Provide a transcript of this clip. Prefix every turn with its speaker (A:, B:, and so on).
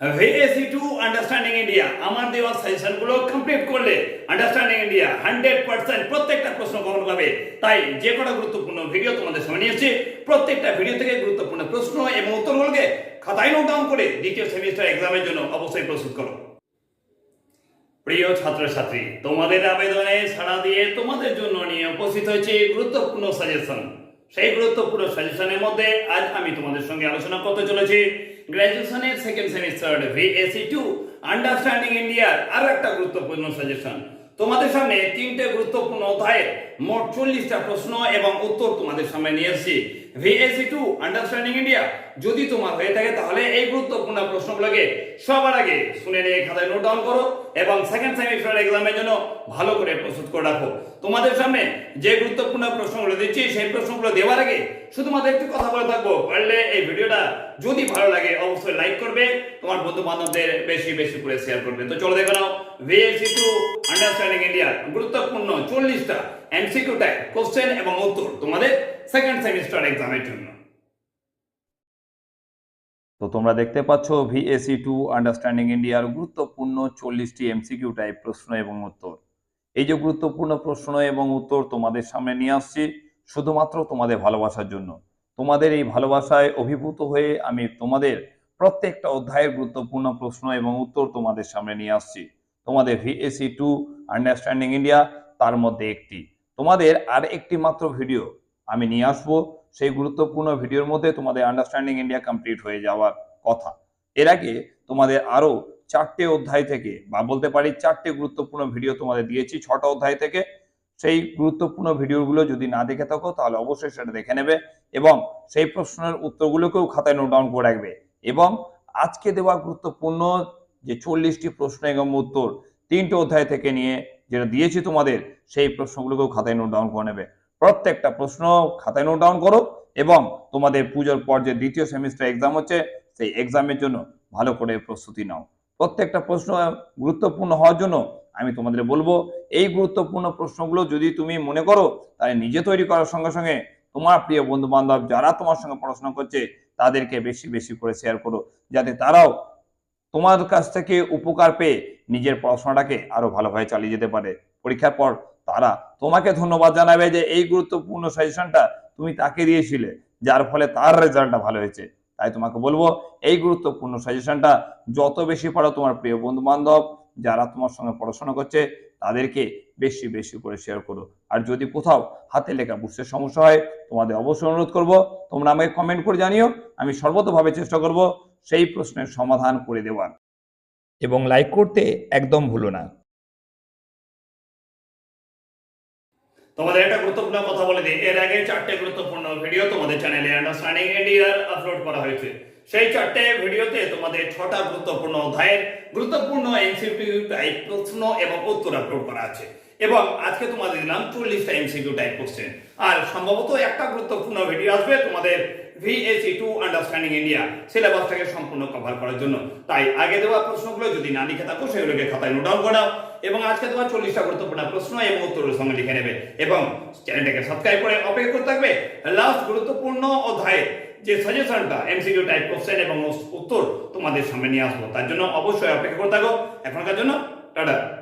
A: ভিএসি two understanding India আমার দেওয়া সাজেশনগুলো কমপ্লিট করলে আন্ডারস্ট্যান্ডিং ইন্ডিয়া হান্ড্রেড পার্সেন্ট প্রত্যেকটা প্রশ্ন কমন পাবে। তাই যে কোনো গুরুত্বপূর্ণ ভিডিও তোমাদের সামনে নিয়ে প্রত্যেকটা ভিডিও থেকে গুরুত্বপূর্ণ প্রশ্ন এবং উত্তরগুলোকে খাতায় নোট ডাউন করে দ্বিতীয় সেমিস্টার এক্সামের জন্য অবশ্যই প্রস্তুত করো। প্রিয় ছাত্রছাত্রী, তোমাদের আবেদনে সাড়া দিয়ে তোমাদের জন্য নিয়ে উপস্থিত হয়েছে গুরুত্বপূর্ণ সাজেশন সেই গুরুত্বপূর্ণ সাজেশনের মধ্যে আজ আমি তোমাদের সঙ্গে আলোচনা করতে চলেছি। গ্র্যাজুয়েশনের second semester VAC two understanding ইন্ডিয়ার আরও একটা গুরুত্বপূর্ণ সাজেশন তোমাদের সামনে তিনটে গুরুত্বপূর্ণ মোট চল্লিশটা প্রশ্ন এবং উত্তর তোমাদের সামনে নিয়ে এসেছি। ভিএসি টু আন্ডারস্ট্যান্ডিং ইন্ডিয়া যদি তোমার হয়ে থাকে তাহলে এই গুরুত্বপূর্ণ প্রশ্নগুলোকে সবার আগে শুনে নিয়ে খাতায় নোট ডাউন করো এবং সেকেন্ড এক্সামের জন্য ভালো করে প্রস্তুত করে রাখো। তোমাদের সামনে যে গুরুত্বপূর্ণ প্রশ্নগুলো দিচ্ছি, সেই প্রশ্নগুলো দেওয়ার আগে শুধুমাত্র একটু কথা বলে থাকব। পারলে এই ভিডিওটা যদি ভালো লাগে, অবশ্যই লাইক করবে। তোমার বন্ধু বান্ধবদের বেশি বেশি করে শেয়ার করবে। তো চলো দেখে নাও। ভিএসি টু আন্ডারস্ট্যান্ডিং ইন্ডিয়া গুরুত্বপূর্ণ চল্লিশটা এমসিকিউ টাইপ, কোশ্চেন এবং উত্তর তোমাদের সেকেন্ড সেমিস্টার এক্সামের জন্য।
B: তো তোমরা দেখতে পাচ্ছ ভিএসি টু আন্ডারস্ট্যান্ডিং ইন্ডিয়ার গুরুত্বপূর্ণ চল্লিশটি এমসিকিউ টাইপ প্রশ্ন এবং উত্তর। এই যে গুরুত্বপূর্ণ প্রশ্ন এবং উত্তর তোমাদের সামনে নিয়ে আসছি, শুধুমাত্র তোমাদের ভালোবাসার জন্য। তোমাদের এই ভালোবাসায় অভিভূত হয়ে আমি তোমাদের প্রত্যেকটা অধ্যায়ের গুরুত্বপূর্ণ প্রশ্ন এবং উত্তর তোমাদের সামনে নিয়ে আসছি। তোমাদের ভিএসি টু আন্ডারস্ট্যান্ডিং ইন্ডিয়া তার মধ্যে একটি। তোমাদের আর একটি মাত্র ভিডিও আমি নিয়ে আসব। সেই গুরুত্বপূর্ণ ভিডিওর মধ্যে তোমাদের আন্ডারস্ট্যান্ডিং ইন্ডিয়া কমপ্লিট হয়ে যাওয়ার কথা। এর আগে তোমাদের আরও চারটে অধ্যায় থেকে, বা বলতে পারি চারটে গুরুত্বপূর্ণ ভিডিও তোমাদের দিয়েছি ছটা অধ্যায় থেকে। সেই গুরুত্বপূর্ণ ভিডিওগুলো যদি না দেখে থাকো, তাহলে অবশ্যই সেটা দেখে নেবে এবং সেই প্রশ্নের উত্তরগুলোকেও খাতায় নোট ডাউন করে রাখবে। এবং আজকে দেওয়া গুরুত্বপূর্ণ যে চল্লিশটি প্রশ্ন এবং উত্তর, তিনটে অধ্যায় থেকে নিয়ে যেটা দিয়েছি তোমাদের, সেই প্রশ্নগুলোকেও খাতায় নোট ডাউন করে নেবে। প্রত্যেকটা প্রশ্ন খাতায় নোট ডাউন করো এবং তোমাদের পুজোর পর যে দ্বিতীয় সেমিস্টার এক্সাম হচ্ছে, সেই এক্সামের জন্য ভালো করে প্রস্তুতি নাও। প্রত্যেকটা প্রশ্ন গুরুত্বপূর্ণ হওয়ার জন্য আমি তোমাদের বলব, এই গুরুত্বপূর্ণ প্রশ্নগুলো যদি তুমি মনে করো, তাহলে নিজে তৈরি করার সঙ্গে সঙ্গে তোমার প্রিয় বন্ধু বান্ধব যারা তোমার সঙ্গে পড়াশোনা করছে, তাদেরকে বেশি বেশি করে শেয়ার করো। যাতে তারাও তোমার কাছ থেকে উপকার পেয়ে নিজের পড়াশোনাটাকে আরও ভালোভাবে চালিয়ে যেতে পারে। পরীক্ষার পর তারা তোমাকে ধন্যবাদ জানাবে যে এই গুরুত্বপূর্ণ সাজেশনটা তুমি তাকে দিয়েছিলে, যার ফলে তার রেজাল্টটা ভালো হয়েছে। তাই তোমাকে বলব, এই গুরুত্বপূর্ণ সাজেশনটা যত বেশি পারো তোমার প্রিয় বন্ধু বান্ধব যারা তোমার সঙ্গে পড়াশোনা করছে তাদেরকে বেশি বেশি করে শেয়ার করো। আর যদি কোথাও হাতে লেখা বুঝতে সমস্যা হয়, তোমাদের অবশ্যই অনুরোধ করব, তোমরা আমাকে কমেন্ট করে জানিও, আমি সর্বতভাবে চেষ্টা করব সেই প্রশ্নের সমাধান করে দেওয়ার। এবং লাইক করতে একদম ভুলো না।
A: তোমাদের একটা গুরুত্বপূর্ণ কথা বলে দিই। এর আগে চারটে গুরুত্বপূর্ণ ভিডিও তোমাদের চ্যানেলে আন্ডারস্ট্যান্ডিং ইন্ডিয়ার আপলোড করা হয়েছে। সেই চারটে ভিডিওতে তোমাদের ছটা গুরুত্বপূর্ণ অধ্যায়ের গুরুত্বপূর্ণ এমসিকিউ টাইপ প্রশ্ন এবং উত্তর আপলোড করা আছে। এবং আজকে তোমাদের দিলাম চল্লিশটা এমসিকিউ টাইপ কোশ্চেন আর সম্ভবত একটা গুরুত্বপূর্ণ ভিডিও আসবে তোমাদের ভিএসি টু আন্ডারস্ট্যান্ডিং ইন্ডিয়া সিলেবাসটাকে সম্পূর্ণ কভার করার জন্য। তাই আগে দেওয়া প্রশ্নগুলো যদি না লিখে থাকো, সেগুলোকে খাতায় নোট ডাউন করে নাও। এবং আজকে তোমার চল্লিশটা গুরুত্বপূর্ণ প্রশ্ন এবং উত্তরের সঙ্গে লিখে নেবে। এবং চ্যানেলটাকে সাবস্ক্রাইব করে অপেক্ষা করতে থাকবে। লাস্ট গুরুত্বপূর্ণ অধ্যায়ে। যে সাজেশনটা এমসিকিউ টাইপ কোশ্চেন এবং উত্তর তোমাদের সামনে নিয়ে আসব, তার জন্য অবশ্যই অপেক্ষা করে থাকো। এখনকার জন্য, টাটা।